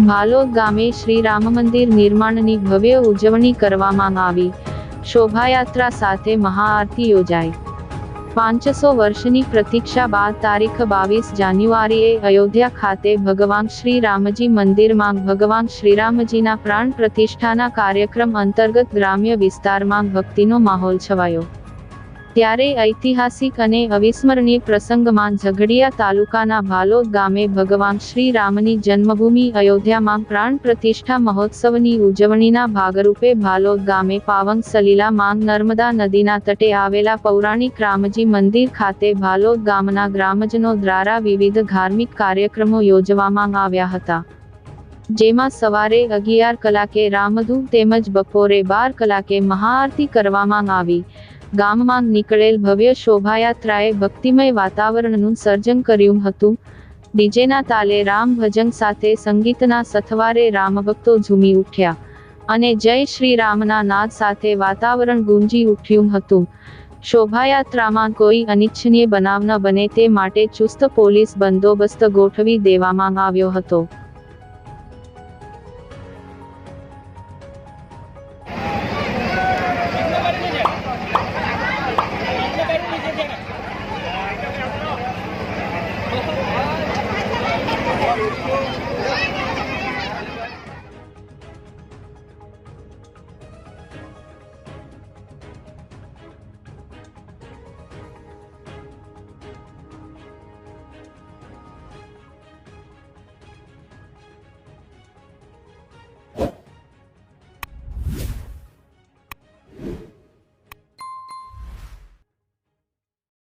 ભાલોદ ગામે શ્રી રામ મંદિર નિર્માણની ભવ્ય ઉજવણી કરવામાં આવી. શોભાયાત્રા સાથે મહાઆરતી યોજાઈ. પાંચસો વર્ષની પ્રતીક્ષા બાદ તારીખ બાવીસ જાન્યુઆરીએ અયોધ્યા ખાતે ભગવાન શ્રી રામજી મંદિરમાં ભગવાન શ્રીરામજીના પ્રાણ પ્રતિષ્ઠાના કાર્યક્રમ અંતર્ગત ગ્રામ્ય વિસ્તારમાં ભક્તિનો માહોલ છવાયો. ત્યારે ઐતિહાસિક અને અવિસ્મરણીય પ્રસંગમાં ઝઘડિયા તાલુકાના ભાલોદ ગામે ભગવાન શ્રી રામની જન્મભૂમિ અયોધ્યામાં પ્રાણ પ્રતિષ્ઠા મહોત્સવની ઉજવણીના ભાગરૂપે ભાલોદ ગામે પાવન સલીલા માંગ નર્મદા નદીના તટે આવેલા પૌરાણિક રામજી મંદિર ખાતે ભાલોદ ગામના ગ્રામજનો દ્વારા વિવિધ ધાર્મિક કાર્યક્રમો યોજવામાં આવ્યા હતા. જેમાં સવારે અગિયાર કલાકે રામધૂન તેમજ બપોરે બાર કલાકે મહાઆરતી કરવામાં આવી. ગામમાં નીકળેલ ભવ્ય શોભાયાત્રાએ ભક્તિમય વાતાવરણનું સર્જન કર્યું હતું. ડીજેના તાલે રામ ભજન સાથે સંગીતના સથવારે રામભક્તો ઝૂમી ઉઠ્યા અને જય શ્રી રામના નાદ સાથે વાતાવરણ ગુંજી ઉઠ્યું હતું. શોભાયાત્રામાં કોઈ અનિચ્છનીય બનાવ ન બને તે માટે ચુસ્ત પોલીસ બંદોબસ્ત ગોઠવી દેવામાં આવ્યો હતો.